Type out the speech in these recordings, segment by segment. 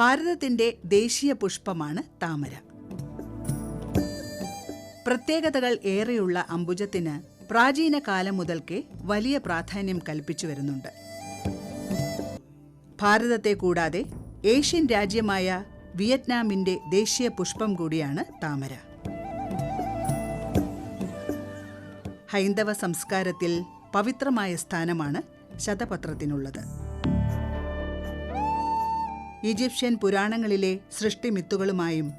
ഭാരതത്തിന്റെ ദേശീയ പുഷ്പമാണ് താമര. പ്രത്യേകതകൾ ഏറെയുള്ള അംബുജത്തിന് പ്രാചീന കാലം മുതൽക്കേ വലിയ പ്രാധാന്യം കൽപ്പിച്ചു വരുന്നുണ്ട്. ഭാരതത്തെ കൂടാതെ ഏഷ്യൻ രാജ്യമായ വിയറ്റ്നാമിന്റെ ദേശീയ പുഷ്പം കൂടിയാണ് താമര. ഹൈന്ദവ സംസ്കാരത്തിൽ പവിത്രമായ സ്ഥാനമാണ് ശതപത്രത്തിനുള്ളത്. ഈജിപ്ഷ്യൻ പുരാണങ്ങളിലെ സൃഷ്ടിമിത്തുകളുമായും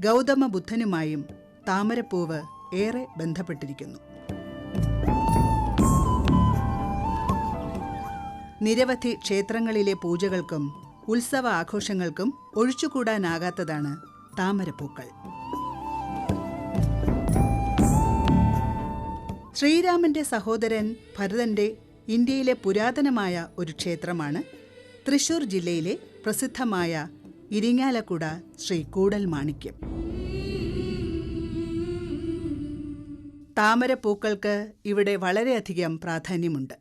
ഗൗതമ ബുദ്ധനുമായും താമരപ്പൂവ് ഏറെ ബന്ധപ്പെട്ടിരിക്കുന്നു. നിരവധി ക്ഷേത്രങ്ങളിലെ പൂജകൾക്കും ഉത്സവ ആഘോഷങ്ങൾക്കും ഒഴിച്ചുകൂടാനാകാത്തതാണ് താമരപ്പൂക്കൾ. ശ്രീരാമന്റെ സഹോദരൻ ഭരതന്റെ ഇന്ത്യയിലെ പുരാതനമായ ഒരു ക്ഷേത്രമാണ് തൃശൂർ ജില്ലയിലെ പ്രസിദ്ധമായ ഇരിങ്ങാലക്കുട ശ്രീ കൂടൽ മാണിക്യം. താമരപ്പൂക്കൾക്ക് ഇവിടെ വളരെയധികം പ്രാധാന്യമുണ്ട്.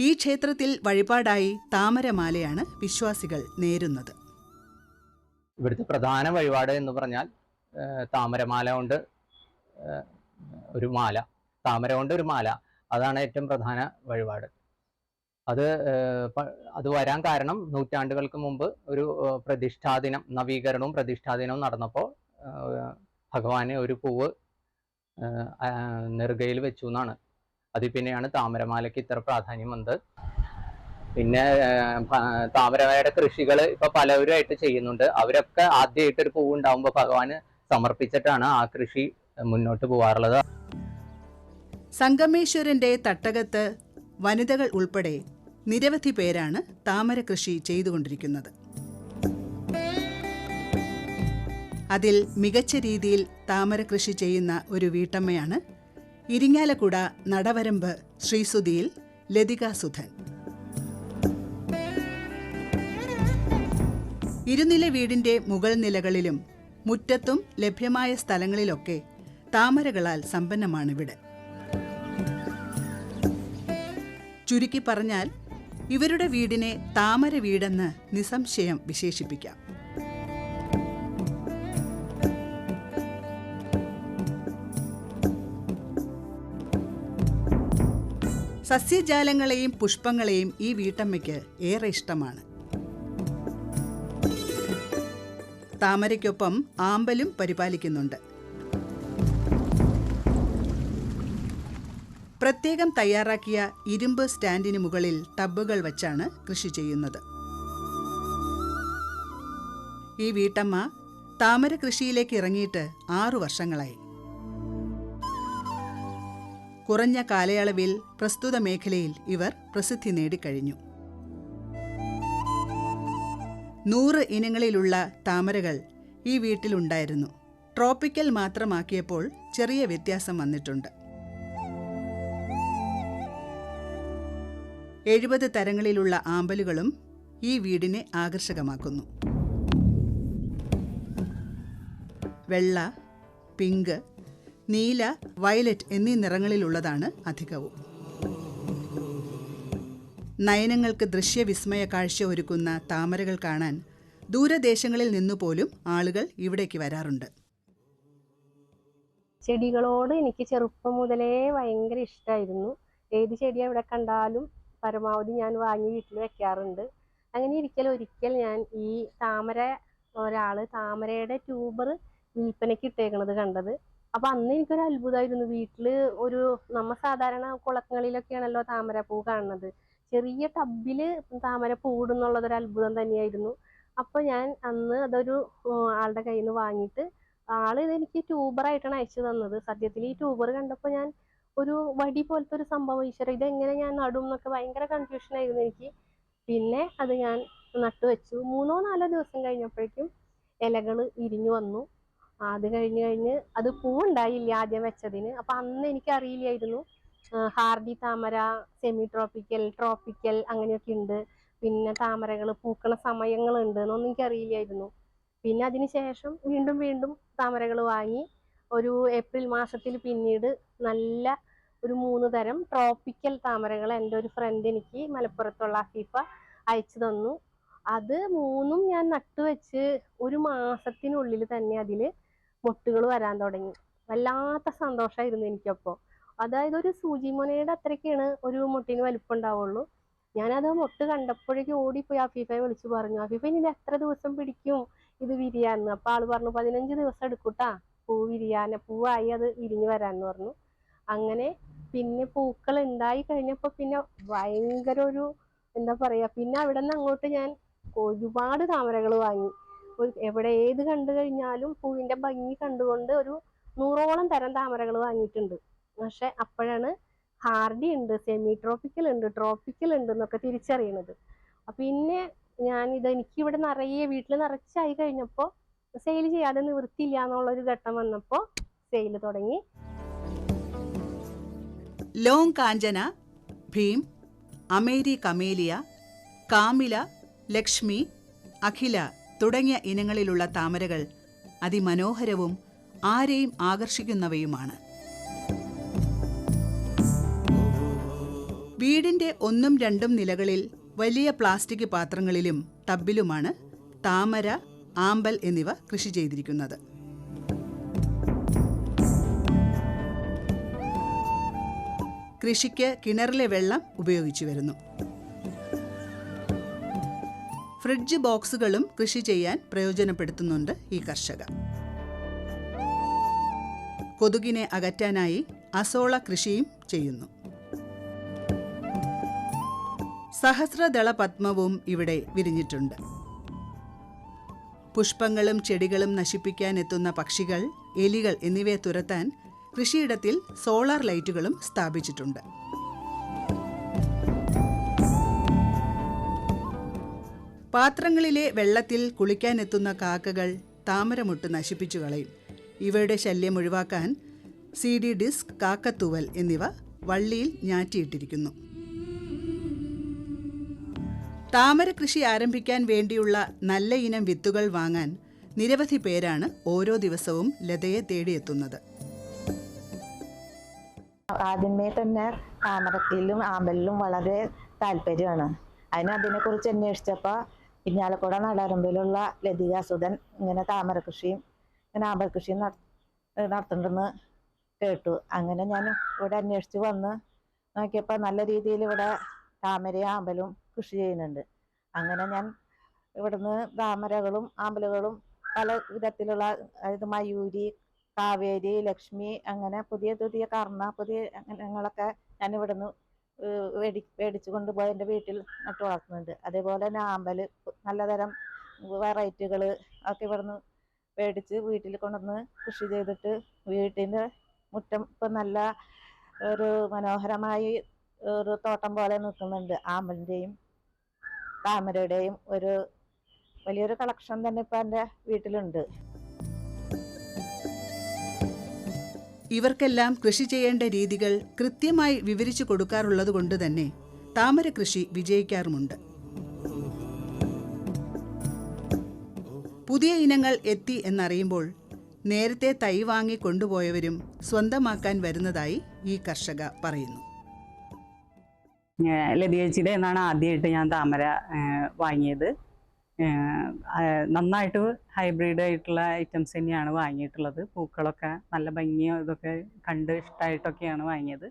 ഈ ക്ഷേത്രത്തിൽ വഴിപാടായി താമരമാലയാണ് വിശ്വാസികൾ നേരുന്നത്. ഇവിടുത്തെ പ്രധാന വഴിപാട് എന്ന് പറഞ്ഞാൽ താമരമാല കൊണ്ട് ഒരു മാല. താമര കൊണ്ട് ഒരു മാല. അതാണ് ഏറ്റവും പ്രധാന വഴിപാട്. അത് അത് വരാൻ കാരണം നൂറ്റാണ്ടുകൾക്ക് മുമ്പ് ഒരു പ്രതിഷ്ഠാദിനം നവീകരണവും പ്രതിഷ്ഠാദിനവും നടന്നപ്പോൾ ഭഗവാനെ ഒരു പൂവ് നെറുകയിൽ വെച്ചു എന്നാണ്. അതിൽ പിന്നെയാണ് താമരമാലയ്ക്ക് ഇത്ര പ്രാധാന്യം വന്നത്. പിന്നെ താമരമാലയുടെ കൃഷികൾ ഇപ്പൊ പലവരുമായിട്ട് ചെയ്യുന്നുണ്ട്. അവരൊക്കെ ആദ്യമായിട്ട് ഒരു പൂവ് ഉണ്ടാവുമ്പോൾ ഭഗവാന് സമർപ്പിച്ചിട്ടാണ് ആ കൃഷി മുന്നോട്ട് പോവാറുള്ളത്. സംഗമേശ്വരന്റെ തട്ടകത്ത് വനിതകൾ ഉൾപ്പെടെ നിരവധി പേരാണ് താമര കൃഷി ചെയ്തുകൊണ്ടിരിക്കുന്നത്. അതിൽ മികച്ച രീതിയിൽ താമര കൃഷി ചെയ്യുന്ന ഒരു വീട്ടമ്മയാണ് ഇരിങ്ങാലക്കുട നടവരമ്പ് ശ്രീസുതിയിൽ ലതിക സുധൻ. ഇരുനില വീടിന്റെ മുകൾ നിലകളിലും മുറ്റത്തും ലഭ്യമായ സ്ഥലങ്ങളിലൊക്കെ താമരകളാൽ സമ്പന്നമാണിവിടെ. ചുരുക്കി പറഞ്ഞാൽ ഇവരുടെ വീടിനെ താമര വീടെന്ന് നിസംശയം വിശേഷിപ്പിക്കാം. സസ്യജാലങ്ങളെയും പുഷ്പങ്ങളെയും ഈ വീട്ടമ്മയ്ക്ക് ഏറെ ഇഷ്ടമാണ്. താമരയ്ക്കൊപ്പം ആമ്പലും പരിപാലിക്കുന്നുണ്ട്. പ്രത്യേകം തയ്യാറാക്കിയ ഇരുമ്പ് സ്റ്റാൻഡിന് മുകളിൽ ടബുകൾ വച്ചാണ് കൃഷി ചെയ്യുന്നത്. ഈ വീട്ടമ്മ താമര കൃഷിയിലേക്ക് ഇറങ്ങിയിട്ട് ആറു വർഷങ്ങളായി. കുറഞ്ഞ കാലയളവിൽ പ്രസ്തുത മേഖലയിൽ ഇവർ പ്രസിദ്ധി നേടിക്കഴിഞ്ഞു. നൂറ് ഇനങ്ങളിലുള്ള താമരകൾ ഈ വീട്ടിലുണ്ടായിരുന്നു. ട്രോപ്പിക്കൽ മാത്രമാക്കിയപ്പോൾ ചെറിയ വ്യത്യാസം വന്നിട്ടുണ്ട്. എഴുപത് തരങ്ങളിലുള്ള ആമ്പലുകളും ഈ വീടിനെ ആകർഷകമാക്കുന്നു. വെള്ള പിങ്ക് നീല വയലറ്റ് എന്നീ നിറങ്ങളിലുള്ളതാണ് അധികവും. നയനങ്ങൾക്ക് ദൃശ്യവിസ്മയ കാഴ്ച ഒരുക്കുന്ന താമരകൾ കാണാൻ ദൂരദേശങ്ങളിൽ നിന്നുപോലും ആളുകൾ ഇവിടേക്ക് വരാറുണ്ട്. ചെടികളോട് എനിക്ക് ചെറുപ്പം മുതലേ ഭയങ്കര ഇഷ്ടമായിരുന്നു ഏത് ചെടി എവിടെ കണ്ടാലും പരമാവധി ഞാൻ വാങ്ങി വീട്ടിൽ വെക്കാറുണ്ട്. അങ്ങനെ ഇരിക്കൽ ഒരിക്കൽ ഞാൻ ഈ താമര ഒരാൾ താമരയുടെ ട്യൂബർ വിൽപ്പനയ്ക്ക് ഇട്ടേക്കണത് കണ്ടത്. അപ്പൊ അന്ന് എനിക്കൊരു അത്ഭുതമായിരുന്നു. വീട്ടിൽ ഒരു നമ്മ സാധാരണ കുളങ്ങളിലൊക്കെയാണല്ലോ താമര പൂ കാണുന്നത്. ചെറിയ ടബിൽ താമര പൂടുന്നുള്ളത് ഒരു അത്ഭുതം തന്നെയായിരുന്നു. അപ്പോൾ ഞാൻ അന്ന് അതൊരു ആളുടെ കയ്യിൽ നിന്ന് വാങ്ങിയിട്ട് ആൾ എനിക്ക് ട്യൂബറായിട്ടാണ് അയച്ചു തന്നത്. സത്യത്തിൽ ഈ ട്യൂബർ കണ്ടപ്പോൾ ഞാൻ ഒരു വടി പോലത്തെ ഒരു സംഭവം ഈശ്വര എങ്ങനെ ഞാൻ നടും എന്നൊക്കെ ഭയങ്കര കൺഫ്യൂഷൻ ആയിരുന്നു എനിക്ക്. പിന്നെ അത് ഞാൻ നട്ടുവെച്ചു മൂന്നോ നാലോ ദിവസം കഴിഞ്ഞപ്പോഴേക്കും ഇലകൾ ഇരിഞ്ഞു വന്നു. അത് കഴിഞ്ഞ് കഴിഞ്ഞ് അത് പൂവുണ്ടായില്ല ആദ്യം വെച്ചതിന്. അപ്പൊ അന്ന് എനിക്ക് അറിയില്ലായിരുന്നു ഹാർഡി താമര സെമി ട്രോപ്പിക്കൽ ട്രോപ്പിക്കൽ അങ്ങനെയൊക്കെ ഉണ്ട്. പിന്നെ താമരകൾ പൂക്കണ സമയങ്ങളുണ്ട് എന്നൊന്നും എനിക്ക് അറിയില്ലായിരുന്നു പിന്നെ അതിന് ശേഷം വീണ്ടും വീണ്ടും താമരകൾ വാങ്ങി. ഒരു ഏപ്രിൽ മാസത്തിൽ പിന്നീട് നല്ല ഒരു മൂന്ന് തരം ട്രോപ്പിക്കൽ താമരകൾ എന്റെ ഒരു ഫ്രണ്ട് എനിക്ക് മലപ്പുറത്തുള്ള അഫീഫ അയച്ചു തന്നു. അത് മൂന്നും ഞാൻ നട്ടുവെച്ച് ഒരു മാസത്തിനുള്ളിൽ തന്നെ അതിൽ മൊട്ടുകൾ വരാൻ തുടങ്ങി. വല്ലാത്ത സന്തോഷമായിരുന്നു എനിക്കപ്പോൾ. അതായത് ഒരു സൂചിമുനയുടെ അത്രയ്ക്കാണ് ഒരു മുട്ടിന് വലിപ്പം ഉണ്ടാവുള്ളൂ. ഞാനത് മൊട്ട് കണ്ടപ്പോഴേക്കും ഓടിപ്പോയി അഫീഫയെ വിളിച്ചു പറഞ്ഞു അഫീഫ ഇനി എത്ര ദിവസം പിടിക്കും ഇത് വിരിയാന്ന്? അപ്പൊ ആൾ പറഞ്ഞു പതിനഞ്ച് ദിവസം എടുക്കൂട്ടാ. പൂ വിരിയാൻ പൂവായി അത് വിരിഞ്ഞു വരാന്ന് പറഞ്ഞു. അങ്ങനെ പിന്നെ പൂക്കൾ ഉണ്ടായി കഴിഞ്ഞപ്പോൾ പിന്നെ ഭയങ്കര ഒരു എന്താ പറയാ പിന്നെ അവിടെ നിന്ന് അങ്ങോട്ട് ഞാൻ ഒരുപാട് താമരകൾ വാങ്ങി. എവിടെ ഏത് കണ്ടു കഴിഞ്ഞാലും പൂവിന്റെ ഭംഗി കണ്ടുകൊണ്ട് ഒരു നൂറോളം തരം താമരകൾ വാങ്ങിയിട്ടുണ്ട്. പക്ഷെ അപ്പോഴാണ് ഹാർഡി ഉണ്ട് സെമി ട്രോപ്പിക്കൽ ഉണ്ട് ട്രോപ്പിക്കൽ ഉണ്ട് എന്നൊക്കെ തിരിച്ചറിയണത്. പിന്നെ ഞാൻ ഇത് എനിക്ക് ഇവിടെ നിറയെ വീട്ടിൽ നിറച്ചായി കഴിഞ്ഞപ്പോൾ സെയിൽ ചെയ്യാതെ നിവൃത്തിയില്ല എന്നുള്ളൊരു ഘട്ടം വന്നപ്പോൾ സെയിൽ തുടങ്ങി. ലോങ് കാഞ്ചന ഭീം അമേരി കമേലിയ കാമില ലക്ഷ്മി അഖില തുടങ്ങിയ ഇനങ്ങളിലുള്ള താമരകൾ അതിമനോഹരവും ആരെയും ആകർഷിക്കുന്നവയുമാണ്. വീടിന്റെ ഒന്നും രണ്ടും നിലകളിൽ വലിയ പ്ലാസ്റ്റിക് പാത്രങ്ങളിലും ടബിലുമാണ് താമര ആമ്പൽ എന്നിവ കൃഷി ചെയ്തിരിക്കുന്നത്. കൃഷിക്ക് കിണറിലെ വെള്ളം ഉപയോഗിച്ചു വരുന്നു. ഫ്രിഡ്ജ് ബോക്സുകളും കൃഷി ചെയ്യാൻ പ്രയോജനപ്പെടുത്തുന്നുണ്ട് ഈ കർഷകർ. കൊതുകിനെ അകറ്റാനായി അസോള കൃഷിയും ചെയ്യുന്നു. സഹസ്രദള പത്മവും ഇവിടെ വിരിഞ്ഞിട്ടുണ്ട്. പുഷ്പങ്ങളും ചെടികളും നശിപ്പിക്കാൻ എത്തുന്ന പക്ഷികൾ എലികൾ എന്നിവയെ തുരത്താൻ കൃഷിയിടത്തിൽ സോളാർ ലൈറ്റുകളും സ്ഥാപിച്ചിട്ടുണ്ട്. പാത്രങ്ങളിലെ വെള്ളത്തിൽ കുളിക്കാനെത്തുന്ന കാക്കകൾ താമരമുട്ട് നശിപ്പിച്ചു കളയും. ഇവയുടെ ശല്യം ഒഴിവാക്കാൻ സി ഡി ഡിസ്ക് കാക്കത്തൂവൽ എന്നിവ വള്ളിയിൽ ഞാറ്റിയിട്ടിരിക്കുന്നു. താമര കൃഷി ആരംഭിക്കാൻ വേണ്ടിയുള്ള നല്ല ഇനം വിത്തുകൾ വാങ്ങാൻ നിരവധി പേരാണ് ഓരോ ദിവസവും ലതയെ തേടിയെത്തുന്നത്. ആദ്യമേ തന്നെ താമരത്തിലും ആമ്പലിലും വളരെ താല്പര്യമാണ്. അതിന് അതിനെക്കുറിച്ച് അന്വേഷിച്ചപ്പോൾ ഇരിഞ്ഞാലക്കുട നടരമ്പിലുള്ള ലതിക സുധൻ ഇങ്ങനെ താമര കൃഷിയും ഇങ്ങനെ ആമ്പൽ കൃഷിയും നട- നടത്തുന്നുണ്ടെന്ന് കേട്ടു. അങ്ങനെ ഞാൻ ഇവിടെ അന്വേഷിച്ച് വന്ന് നോക്കിയപ്പോൾ നല്ല രീതിയിൽ ഇവിടെ താമരയും ആമ്പലും കൃഷി ചെയ്യുന്നുണ്ട്. അങ്ങനെ ഞാൻ ഇവിടുന്ന് താമരകളും ആമ്പലുകളും പല വിധത്തിലുള്ള അതായത് മയൂരി കാവേരി ലക്ഷ്മി അങ്ങനെ പുതിയ പുതിയ കർണ പുതിയ അങ്ങനെങ്ങളൊക്കെ ഞാൻ ഇവിടുന്ന് മേടി മേടിച്ചു കൊണ്ടുപോയി എന്റെ വീട്ടിൽ നട്ടു വളർത്തുന്നുണ്ട്. അതേപോലെ തന്നെ ആമ്പൽ നല്ലതരം വെറൈറ്റികൾ ഒക്കെ ഇവിടുന്ന് മേടിച്ച് വീട്ടിൽ കൊണ്ടുവന്ന് കൃഷി ചെയ്തിട്ട് വീട്ടിന്റെ മുറ്റം ഇപ്പം നല്ല ഒരു മനോഹരമായി ഒരു തോട്ടം പോലെ നിൽക്കുന്നുണ്ട്. ആമ്പലിന്റെയും താമരയുടെയും ഒരു വലിയൊരു കളക്ഷൻ തന്നെ ഇപ്പം എന്റെ വീട്ടിലുണ്ട്. ഇവർക്കെല്ലാം കൃഷി ചെയ്യേണ്ട രീതികൾ കൃത്യമായി വിവരിച്ചു കൊടുക്കാറുള്ളത് കൊണ്ട് തന്നെ താമര കൃഷി വിജയിക്കാറുമുണ്ട്. പുതിയ ഇനങ്ങൾ എത്തി എന്നറിയുമ്പോൾ നേരത്തെ തൈ വാങ്ങി കൊണ്ടുപോയവരും സ്വന്തമാക്കാൻ വരുന്നതായി ഈ കർഷക പറയുന്നു. ലതിയേച്ചിയുടെ എന്നാണ് ആദ്യമായിട്ട് ഞാൻ താമര വാങ്ങിയത്. നന്നായിട്ട് ഹൈബ്രിഡ് ആയിട്ടുള്ള ഐറ്റംസ് തന്നെയാണ് വാങ്ങിയിട്ടുള്ളത്. പൂക്കളൊക്കെ നല്ല ഭംഗിയോ ഇതൊക്കെ കണ്ട് ഇഷ്ടമായിട്ടൊക്കെയാണ് വാങ്ങിയത്.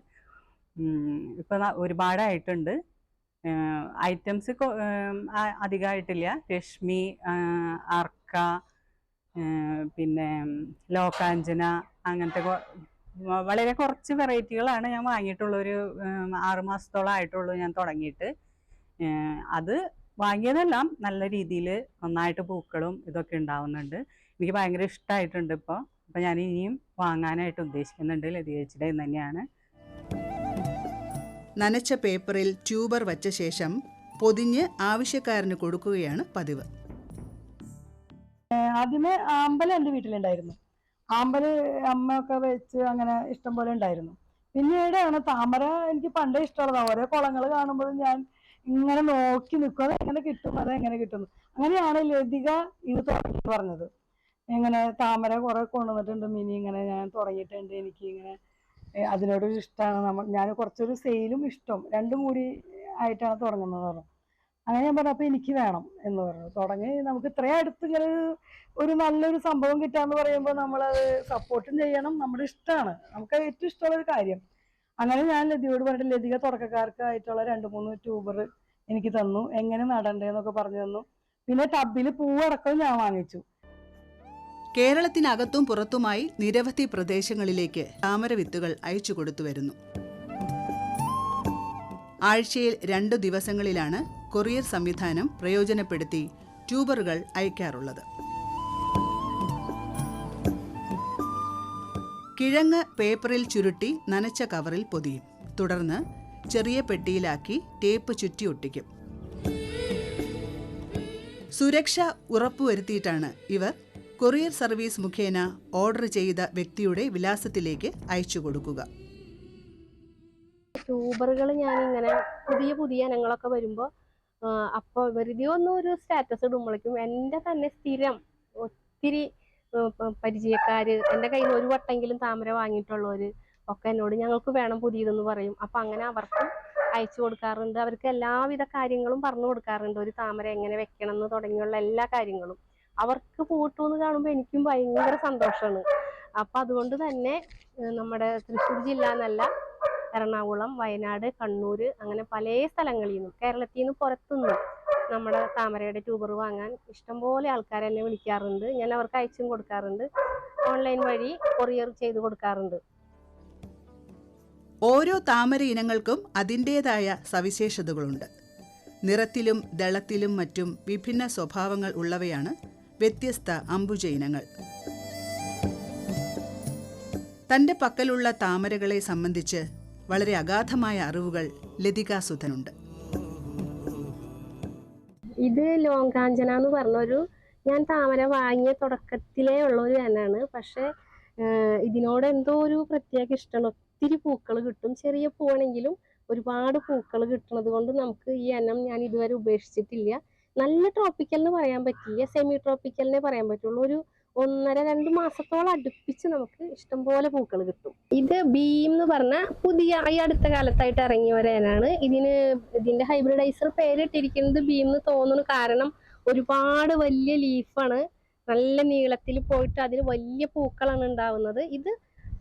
ഇപ്പം ഒരുപാടായിട്ടുണ്ട്. ഐറ്റംസ് അധികമായിട്ടില്ല രശ്മി അർക്ക പിന്നെ ലോകാഞ്ചന അങ്ങനത്തെ വളരെ കുറച്ച് വെറൈറ്റികളാണ് ഞാൻ വാങ്ങിയിട്ടുള്ള ഒരു ഉം, ആറ് ആയിട്ടുള്ളൂ ഞാൻ തുടങ്ങിയിട്ട്. അത് വാങ്ങിയതെല്ലാം നല്ല രീതിയിൽ നന്നായിട്ട് പൂക്കളും ഇതൊക്കെ ഉണ്ടാവുന്നുണ്ട്. എനിക്ക് ഭയങ്കര ഇഷ്ടമായിട്ടുണ്ട് ഇപ്പോൾ അപ്പോൾ ഞാൻ ഇനിയും വാങ്ങാനായിട്ട് ഉദ്ദേശിക്കുന്നുണ്ട് ലതിയേച്ചിയുടെ എന്ന് തന്നെയാണ്. നനച്ച പേപ്പറിൽ ട്യൂബർ വച്ച ശേഷം പൊതിഞ്ഞ് ആവശ്യക്കാരന് കൊടുക്കുകയാണ് പതിവ്. ആദ്യമേ ആമ്പൽ എന്റെ വീട്ടിലുണ്ടായിരുന്നു. ആമ്പൽ അമ്മയൊക്കെ വെച്ച് അങ്ങനെ ഇഷ്ടം പോലെ ഉണ്ടായിരുന്നു. പിന്നീടാണ് താമര എനിക്ക് പണ്ടേ ഇഷ്ടമുള്ളതാണ്. ഓരോ കുളങ്ങൾ കാണുമ്പോഴും ഞാൻ ഇങ്ങനെ നോക്കി നിൽക്കും അത് എങ്ങനെ കിട്ടും? അത് എങ്ങനെ കിട്ടും അങ്ങനെയാണ് ലതിക ഇത് തുടങ്ങി പറഞ്ഞത്. ഇങ്ങനെ താമര കുറെ കൊണ്ടുവന്നിട്ടുണ്ട്. മിനി ഇങ്ങനെ ഞാൻ തുടങ്ങിയിട്ടുണ്ട്. എനിക്ക് ഇങ്ങനെ അതിനോട് അതിനോടൊരു ഇഷ്ടമാണ് നമ്മൾ ഞാൻ കുറച്ചൊരു സെയിലും ഇഷ്ടം. രണ്ടും കൂടി ആയിട്ടാണ് തുടങ്ങുന്നത് അങ്ങനെ ഞാൻ പറഞ്ഞു അപ്പൊ എനിക്ക് വേണം എന്ന് പറഞ്ഞു. തുടങ്ങി നമുക്ക് ഇത്രയും അടുത്ത് ഇങ്ങനെ ഒരു നല്ലൊരു സംഭവം കിട്ടാന്ന് പറയുമ്പോൾ നമ്മളത് സപ്പോർട്ടും ചെയ്യണം. നമ്മുടെ ഇഷ്ടമാണ് നമുക്ക് ഏറ്റവും ഇഷ്ടമുള്ള ഒരു കാര്യം. അങ്ങനെ ഞാൻ ലതിയോട് പറഞ്ഞിട്ട് ലതിക തുടക്കക്കാർക്കായിട്ടുള്ള രണ്ട് മൂന്ന് ട്യൂബർ എനിക്ക് തന്നു. എങ്ങനെ നടണ്ടേന്നൊക്കെ പറഞ്ഞു തന്നു. പിന്നെ ടബിൽ പൂവടക്കം ഞാൻ വാങ്ങിച്ചു. കേരളത്തിനകത്തും പുറത്തുമായി നിരവധി പ്രദേശങ്ങളിലേക്ക് താമര വിത്തുകൾ അയച്ചു കൊടുത്തു വരുന്നു. ആഴ്ചയിൽ രണ്ടു ദിവസങ്ങളിലാണ് കൊറിയർ സംവിധാനം പ്രയോജനപ്പെടുത്തി ട്യൂബറുകൾ അയക്കാറുള്ളത്. കിഴങ്ങ് പേപ്പറിൽ ചുരുട്ടി നനച്ച കവറിൽ പൊതിയും. തുടർന്ന് ചെറിയ പെട്ടിയിലാക്കി ടേപ്പ് ചുറ്റി ഒട്ടിക്കും. സുരക്ഷ ഉറപ്പുവരുത്തിയിട്ടാണ് ഇവർ കൊറിയർ സർവീസ് മുഖേന ഓർഡർ ചെയ്ത വ്യക്തിയുടെ വിലാസത്തിലേക്ക് അയച്ചു കൊടുക്കുക. ട്യൂബറുകൾ ഞാൻ ഇങ്ങനെ പുതിയ പുതിയ ഇനങ്ങളൊക്കെ വരുമ്പോൾ അപ്പോൾ വെറുതെ ഒന്നും ഒരു സ്റ്റാറ്റസ് ഇടുമ്പോഴേക്കും എന്റെ തന്നെ സ്ഥിരം ഒത്തിരി പരിചയക്കാര് എന്റെ കയ്യിൽ നിന്ന് ഒരു വട്ടെങ്കിലും താമര വാങ്ങിയിട്ടുള്ളവര് ഒക്കെ എന്നോട് ഞങ്ങൾക്ക് വേണം പുതിയതെന്ന് പറയും. അപ്പം അങ്ങനെ അവർക്കും അയച്ചു കൊടുക്കാറുണ്ട്. അവർക്ക് എല്ലാവിധ കാര്യങ്ങളും പറഞ്ഞു കൊടുക്കാറുണ്ട്. ഒരു താമര എങ്ങനെ വെക്കണം എന്ന് തുടങ്ങിയുള്ള എല്ലാ കാര്യങ്ങളും. അവർക്ക് പോട്ടു എന്ന് കാണുമ്പോൾ എനിക്കും ഭയങ്കര സന്തോഷമാണ് അപ്പം അതുകൊണ്ട് തന്നെ നമ്മുടെ തൃശ്ശൂർ ജില്ല എന്നല്ല എറണാകുളം വയനാട് കണ്ണൂർ അങ്ങനെ പല സ്ഥലങ്ങളിൽ നിന്നും കേരളത്തിൽ നിന്ന് പുറത്തുനിന്നും നമ്മുടെ താമരയുടെ ട്യൂബർ വാങ്ങാൻ ഇഷ്ടംപോലെ ആൾക്കാർ എന്നെ വിളിക്കാറുണ്ട്. ഞാൻ അവർക്ക് അയച്ചും കൊടുക്കാറുണ്ട്. ഓൺലൈൻ വഴി കൊറിയർ ചെയ്ത് കൊടുക്കാറുണ്ട്. ഓരോ താമര ഇനങ്ങൾക്കും അതിന്റേതായ സവിശേഷതകളുണ്ട്. നിറത്തിലും ദളത്തിലും മറ്റും വിഭിന്ന സ്വഭാവങ്ങൾ ഉള്ളവയാണ് വ്യത്യസ്ത അംബുജ ഇനങ്ങൾ. തന്റെ പക്കലുള്ള താമരകളെ സംബന്ധിച്ച് വളരെ അഗാധമായ അറിവുകൾ ലതികാസുധനുണ്ട്. ഇത് ലോങ്കാഞ്ചന എന്ന് പറഞ്ഞൊരു ഞാൻ താമര വാങ്ങിയ തുടക്കത്തിലേ ഉള്ള ഒരു ഇനാണ് പക്ഷെ ഇതിനോട് എന്തോ ഒരു പ്രത്യേക ഇഷ്ടമാണ്. ഒത്തിരി പൂക്കൾ കിട്ടും. ചെറിയ പൂവാണെങ്കിലും ഒരുപാട് പൂക്കൾ കിട്ടുന്നത് കൊണ്ട് നമുക്ക് ഈ എണ്ണം ഞാൻ ഇതുവരെ ഉപേക്ഷിച്ചിട്ടില്ല. നല്ല ട്രോപ്പിക്കൽ എന്ന് പറയാൻ പറ്റില്ല. സെമി ട്രോപ്പിക്കലിനെ പറയാൻ പറ്റുള്ളൂ. ഒരു ഒന്നര രണ്ട് മാസത്തോളം അടുപ്പിച്ച് നമുക്ക് ഇഷ്ടം പോലെ പൂക്കൾ കിട്ടും. ഇത് ബീം എന്ന് പറഞ്ഞ പുതിയ ഈ അടുത്ത കാലത്തായിട്ട് ഇറങ്ങിയ ഒരു ഇനാണ് ഇതിന് ഇതിന്റെ ഹൈബ്രിഡൈസർ പേരിട്ടിരിക്കുന്നത് ബീം എന്ന് തോന്നുന്നു. കാരണം ഒരുപാട് വലിയ ലീഫാണ്. നല്ല നീളത്തിൽ പോയിട്ട് അതിന് വലിയ പൂക്കളാണ് ഉണ്ടാവുന്നത്. ഇത്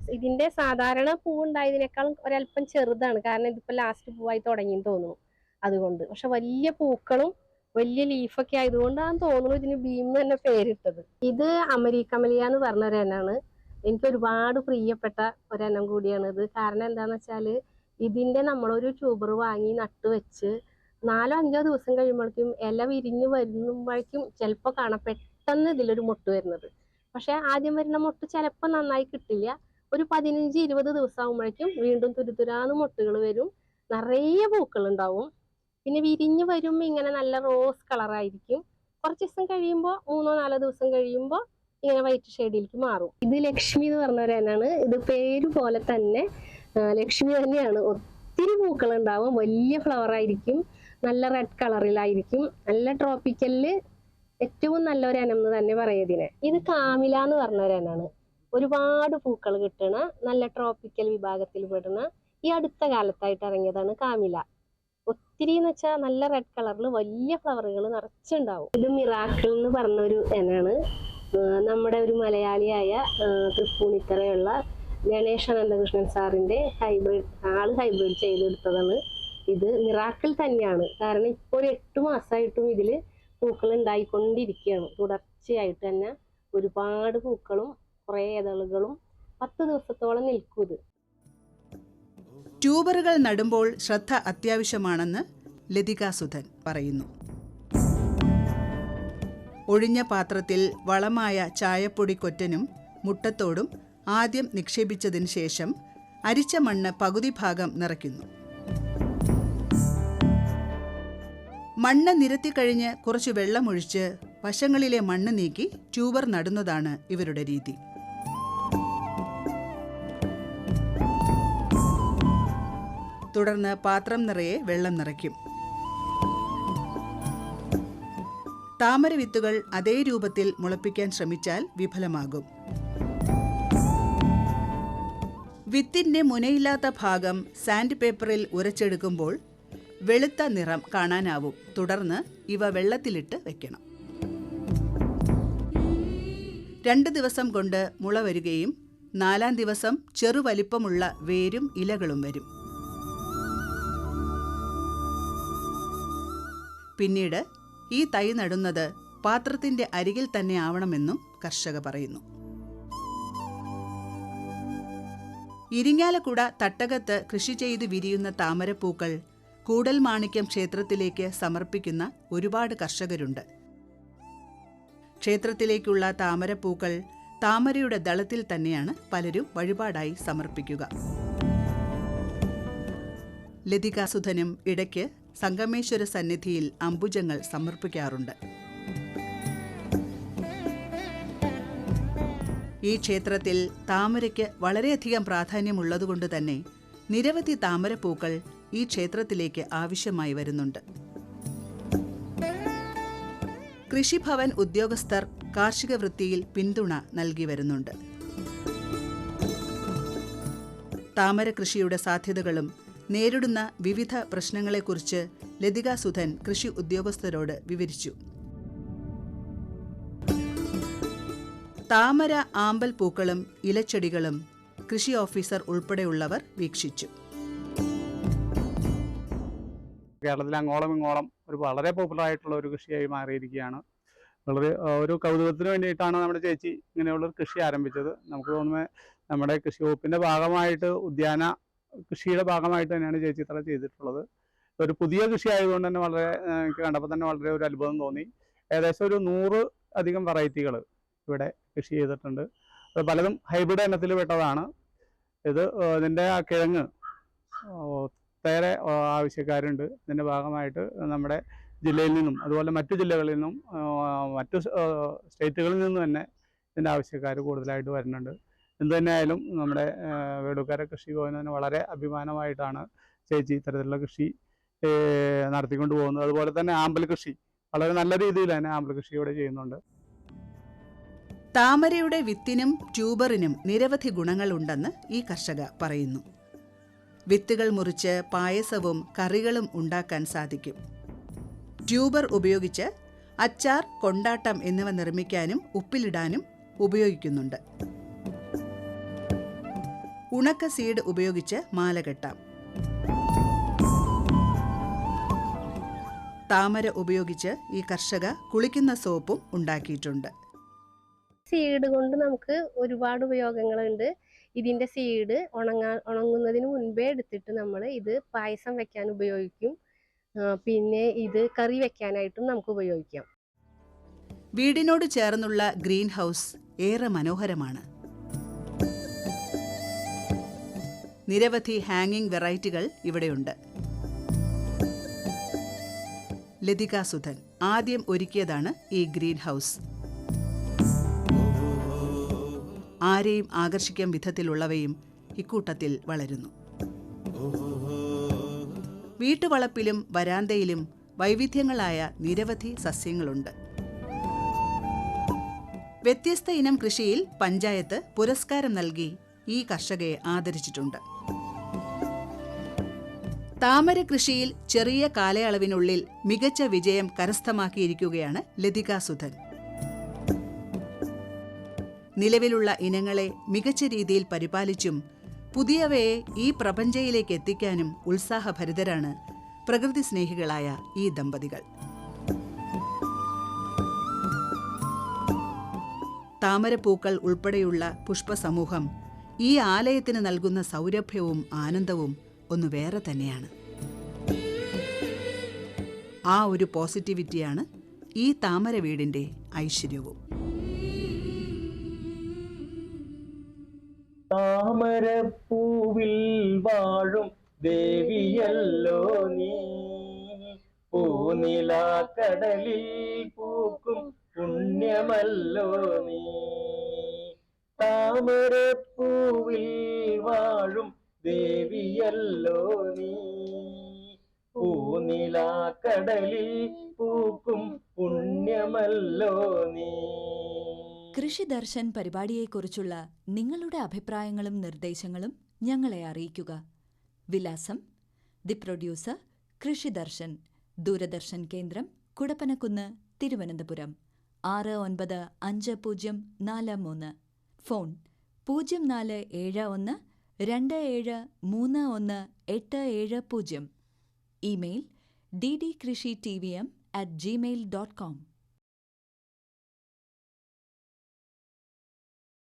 ഇതിന്റെ സാധാരണ പൂ ഉണ്ടായതിനേക്കാളും ഒരല്പം ചെറുതാണ്. കാരണം ഇതിപ്പോ ലാസ്റ്റ് പൂവായി തുടങ്ങിയെന്ന് തോന്നുന്നു. അതുകൊണ്ട്. പക്ഷെ വലിയ പൂക്കളും വലിയ ലീഫൊക്കെ ആയതുകൊണ്ടാണ് തോന്നുന്നു ഇതിന് ഭീം എന്ന് തന്നെ പേരിട്ടത്. ഇത് അമരീക്കമലിയ എന്ന് പറഞ്ഞ ഒരെണ്ണാണ് എനിക്ക് ഒരുപാട് പ്രിയപ്പെട്ട ഒരെണ്ണം കൂടിയാണ് ഇത്. കാരണം എന്താന്ന് വെച്ചാൽ ഇതിന്റെ നമ്മളൊരു ട്യൂബർ വാങ്ങി നട്ടു വെച്ച് നാലോ അഞ്ചോ ദിവസം കഴിയുമ്പോഴേക്കും ഇല വിരിഞ്ഞ് വരുമ്പോഴേക്കും ചിലപ്പോൾ കാണാം പെട്ടെന്ന് ഇതിലൊരു മൊട്ട് വരുന്നത്. പക്ഷേ ആദ്യം വരുന്ന മൊട്ട് ചിലപ്പോൾ നന്നായി കിട്ടില്ല. ഒരു പതിനഞ്ച് ഇരുപത് ദിവസം ആകുമ്പോഴേക്കും വീണ്ടും തുരുതുരാന്ന് മൊട്ടുകൾ വരും. നിറയെ പൂക്കൾ ഉണ്ടാവും പിന്നെ വിരിഞ്ഞ് വരുമ്പോൾ ഇങ്ങനെ നല്ല റോസ് കളറായിരിക്കും കുറച്ച് ദിവസം കഴിയുമ്പോൾ മൂന്നോ നാലോ ദിവസം കഴിയുമ്പോൾ ഇങ്ങനെ വൈറ്റ് ഷെയ്ഡിലേക്ക് മാറും. ഇത് ലക്ഷ്മി എന്ന് പറഞ്ഞ ഇത് പേര് പോലെ തന്നെ ലക്ഷ്മി തന്നെയാണ്. ഒത്തിരി പൂക്കൾ ഉണ്ടാവും. വലിയ ഫ്ലവർ ആയിരിക്കും. നല്ല റെഡ് കളറിലായിരിക്കും നല്ല ട്രോപ്പിക്കലിൽ ഏറ്റവും നല്ല ഒരു ഇനം എന്ന് തന്നെ പറയതിനെ ഇത് കാമില എന്ന് പറഞ്ഞ ഒരുപാട് പൂക്കൾ കിട്ടണ നല്ല ട്രോപ്പിക്കൽ വിഭാഗത്തിൽ പെടുന്ന ഈ അടുത്ത കാലത്തായിട്ട് ഇറങ്ങിയതാണ് കാമില. ഒത്തിരി എന്ന് വെച്ചാൽ നല്ല റെഡ് കളറിൽ വലിയ ഫ്ലവറുകൾ നിറച്ചുണ്ടാവും. ഇത് മിറാക്കിൾ എന്ന് പറഞ്ഞ ഒരു ഇനാണ് നമ്മുടെ ഒരു മലയാളിയായ തൃപ്പൂണിത്തറയുള്ള ഗണേഷ് അനന്തകൃഷ്ണൻ സാറിന്റെ ഹൈബ്രിഡ് ആൾ ഹൈബ്രിഡ് ചെയ്തെടുത്തതാണ്. ഇത് മിറാക്കിൾ തന്നെയാണ്. കാരണം ഇപ്പോൾ ഒരു എട്ട് മാസമായിട്ടും ഇതിൽ പൂക്കൾ ഉണ്ടായിക്കൊണ്ടിരിക്കുകയാണ്. തുടർച്ചയായിട്ട് തന്നെ ഒരുപാട് പൂക്കളും കുറേ ഇതളുകളും പത്ത് ദിവസത്തോളം നിൽക്കും ഇത്. ട്യൂബറുകൾ നടുമ്പോൾ ശ്രദ്ധ അത്യാവശ്യമാണെന്ന് ലതിക സുധൻ പറയുന്നു. ഒഴിഞ്ഞ പാത്രത്തിൽ വളമായ ചായപ്പൊടി കൊറ്റനും മുട്ടത്തോടും ആദ്യം നിക്ഷേപിച്ചതിന് ശേഷം അരിച്ച മണ്ണ് പകുതി ഭാഗം നിറയ്ക്കുന്നു. മണ്ണ് നിരത്തിക്കഴിഞ്ഞ് കുറച്ച് വെള്ളമൊഴിച്ച് വശങ്ങളിലെ മണ്ണ് നീക്കി ട്യൂബർ നടുന്നതാണ് ഇവരുടെ രീതി. തുടർന്ന് പാത്രം നിറയെ വെള്ളം നിറയ്ക്കും. താമര വിത്തുകൾ അതേ രൂപത്തിൽ മുളപ്പിക്കാൻ ശ്രമിച്ചാൽ വിഫലമാകും. വിത്തിന്റെ മുനയില്ലാത്ത ഭാഗം സാൻഡ് പേപ്പറിൽ ഉരച്ചെടുക്കുമ്പോൾ വെളുത്ത നിറം കാണാനാവും. തുടർന്ന് ഇവ വെള്ളത്തിലിട്ട് വെക്കണം. രണ്ട് ദിവസം കൊണ്ട് മുള വരികയും നാലാം ദിവസം ചെറുവലിപ്പമുള്ള വേരും ഇലകളും വരും. പിന്നീട് ഈ തൈ നടുന്നത് പാത്രത്തിന്റെ അരികിൽ തന്നെ ആവണമെന്നും കർഷക പറയുന്നു. ഇരിങ്ങാലക്കുട തട്ടകത്ത് കൃഷി ചെയ്ത് വിരിയുന്ന താമരപ്പൂക്കൾ കൂടൽ മാണിക്യം ക്ഷേത്രത്തിലേക്ക് സമർപ്പിക്കുന്ന ഒരുപാട് കർഷകരുണ്ട്. ക്ഷേത്രത്തിലേക്കുള്ള താമരപ്പൂക്കൾ താമരയുടെ ദളത്തിൽ തന്നെയാണ് പലരും വഴിപാടായി സമർപ്പിക്കുക. ലതികാസുധനും ഇടയ്ക്ക് സംഗമേശ്വര സന്നിധിയിൽ അംബുജങ്ങൾ സമർപ്പിക്കാറുണ്ട്. ഈ ക്ഷേത്രത്തിൽ താമരയ്ക്ക് വളരെയധികം പ്രാധാന്യമുള്ളതുകൊണ്ട് തന്നെ നിരവധി താമരപ്പൂക്കൾ ഈ ക്ഷേത്രത്തിലേക്ക് ആവശ്യമായി വരുന്നുണ്ട്. കൃഷിഭവൻ ഉദ്യോഗസ്ഥർ കാർഷിക വൃത്തിയിൽ പിന്തുണ നൽകി വരുന്നുണ്ട്. താമര കൃഷിയുടെ സാധ്യതകളും നേരിടുന്ന വിവിധ പ്രശ്നങ്ങളെക്കുറിച്ച് ലതിക സുധൻ കൃഷി ഉദ്യോഗസ്ഥരോട് വിവരിച്ചു. താമര ആമ്പൽ പൂക്കളും ഇലച്ചെടികളും കൃഷി ഓഫീസർ ഉൾപ്പെടെയുള്ളവർ വീക്ഷിച്ചു. കേരളത്തിൽ അങ്ങോളം ഇങ്ങോളം ഒരു വളരെ പോപ്പുലർ ആയിട്ടുള്ള ഒരു കൃഷിയായി മാറിയിരിക്കുകയാണ്. വളരെ ഒരു കൗതുകത്തിന് വേണ്ടിയിട്ടാണ് നമ്മുടെ ചേച്ചി ഇങ്ങനെയുള്ള കൃഷി ആരംഭിച്ചത്. നമുക്ക് തോന്നുന്നത് നമ്മുടെ കൃഷി വകുപ്പിന്റെ ഭാഗമായിട്ട് ഉദ്യാന കൃഷിയുടെ ഭാഗമായിട്ട് തന്നെയാണ് ചേച്ചി ഇത്ര ചെയ്തിട്ടുള്ളത്. ഒരു പുതിയ കൃഷി ആയതുകൊണ്ട് തന്നെ വളരെ കണ്ടപ്പോൾ തന്നെ വളരെ ഒരു അത്ഭുതം തോന്നി. ഏകദേശം ഒരു നൂറ് അധികം വെറൈറ്റികൾ ഇവിടെ കൃഷി ചെയ്തിട്ടുണ്ട്. അത് പലതും ഹൈബ്രിഡ് ഇനത്തിൽ പെട്ടതാണ്. ഇത് ഇതിന്റെ ആ കിഴങ്ങ് ഒത്തേറെ ആവശ്യക്കാരുണ്ട്. ഇതിന്റെ ഭാഗമായിട്ട് നമ്മുടെ ജില്ലയിൽ നിന്നും അതുപോലെ മറ്റു ജില്ലകളിൽ നിന്നും മറ്റു സ്റ്റേറ്റുകളിൽ നിന്നും തന്നെ ഇതിന്റെ ആവശ്യക്കാർ കൂടുതലായിട്ട് വരുന്നുണ്ട്. എന്ത് തന്നെയായാലും നമ്മുടെ വേടൂക്കാര കൃഷി ഭവന് വളരെ അഭിമാനമായിട്ടാണ് ചേച്ചി ഇത്തരത്തിലുള്ള കൃഷി നടത്തിക്കൊണ്ട് പോകുന്നത്. അതുപോലെ തന്നെ ആമ്പൽ കൃഷി. വളരെ നല്ല രീതിയിൽ തന്നെ ആമ്പൽ കൃഷി ഇവിടെ ചെയ്യുന്നുണ്ട്. താമരയുടെ വിത്തിനും ട്യൂബറിനും നിരവധി ഗുണങ്ങളുണ്ടെന്ന് ഈ കർഷക പറയുന്നു. വിത്തുകൾ മുറിച്ച് പായസവും കറികളും ഉണ്ടാക്കാൻ സാധിക്കും. ട്യൂബർ ഉപയോഗിച്ച് അച്ചാർ കൊണ്ടാട്ടം എന്നിവ നിർമ്മിക്കാനും ഉപ്പിലിടാനും ഉപയോഗിക്കുന്നുണ്ട്. ഉണക്ക സീഡ് ഉപയോഗിച്ച് മാല കെട്ടാം. താമര ഉപയോഗിച്ച് ഈ കർഷക കുളിക്കുന്ന സോപ്പും ഉണ്ടാക്കിയിട്ടുണ്ട്. സീഡ് കൊണ്ട് നമുക്ക് ഒരുപാട് ഉപയോഗങ്ങളുണ്ട്. ഇതിന്റെ സീഡ് ഉണങ്ങാ ഉണങ്ങുന്നതിന് മുൻപേ എടുത്തിട്ട് നമ്മൾ ഇത് പായസം വെക്കാൻ ഉപയോഗിക്കും. പിന്നെ ഇത് കറി വെക്കാനായിട്ടും നമുക്ക് ഉപയോഗിക്കാം. വീടിനോട് ചേർന്നുള്ള ഗ്രീൻ ഹൗസ് ഏറെ മനോഹരമാണ്. നിരവധി ഹാങ്ങിങ് വെറൈറ്റികൾ ഇവിടെയുണ്ട്. ലതിക സുധൻ ആദ്യം ഒരുക്കിയതാണ് ഈ ഗ്രീൻ ഹൗസ്. ആരെയും ആകർഷിക്കാൻ വിധത്തിലുള്ളവയും ഇക്കൂട്ടത്തിൽ വളരുന്നു. വീട്ടുവളപ്പിലും വരാന്തയിലും വൈവിധ്യങ്ങളായ നിരവധി സസ്യങ്ങളുണ്ട്. വ്യത്യസ്ത ഇനം കൃഷിയിൽ പഞ്ചായത്ത് പുരസ്കാരം നൽകി ഈ കർഷകയെ ആദരിച്ചിട്ടുണ്ട്. താമര കൃഷിയിൽ ചെറിയ കാലയളവിനുള്ളിൽ മികച്ച വിജയം കരസ്ഥമാക്കിയിരിക്കുകയാണ് ലതിക സുധൻ. നിലവിലുള്ള ഇനങ്ങളെ മികച്ച രീതിയിൽ പരിപാലിച്ചും പുതിയവയെ ഈ പ്രപഞ്ചയിലേക്ക് എത്തിക്കാനും ഉത്സാഹഭരിതരാണ് പ്രകൃതി സ്നേഹികളായ ഈ ദമ്പതികൾ. താമരപ്പൂക്കൾ ഉൾപ്പെടെയുള്ള പുഷ്പസമൂഹം ഈ ആലയത്തിന് നൽകുന്ന സൗരഭ്യവും ആനന്ദവും ഒന്ന് വേറെ തന്നെയാണ്. ആ ഒരു പോസിറ്റിവിറ്റിയാണ് ഈ താമര വീടിന്റെ ഐശ്വര്യവും. താമരപ്പൂവിൽ വാഴും ദേവിയല്ലോ നീ. പൂനിലാക്കടലിൽ പൂക്കും പുണ്യമല്ലോ നീ. താമരപ്പൂവിൽ വാഴും ദേവിയല്ലോ നീ. പൂനിലാക്കടലിൽ പൂക്കും പുണ്യമല്ലോ നീ. കൃഷി ദർശൻ പരിപാടിയെക്കുറിച്ചുള്ള നിങ്ങളുടെ അഭിപ്രായങ്ങളും നിർദ്ദേശങ്ങളും ഞങ്ങളെ അറിയിക്കുക. വിലാസം ദി പ്രൊഡ്യൂസർ കൃഷിദർശൻ ദൂരദർശൻ കേന്ദ്രം കുടപ്പനക്കുന്ന് തിരുവനന്തപുരം. ആറ് ഒൻപത് അഞ്ച് പൂജ്യം നാല് മൂന്ന്. ഫോൺ പൂജ്യം നാല് ഏഴ് ഒന്ന് രണ്ട് ഏഴ് മൂന്ന് ഒന്ന് എട്ട് ഏഴ് പൂജ്യം. ഇമെയിൽ ഡി ഡി കൃഷി T V M at Gmail dot com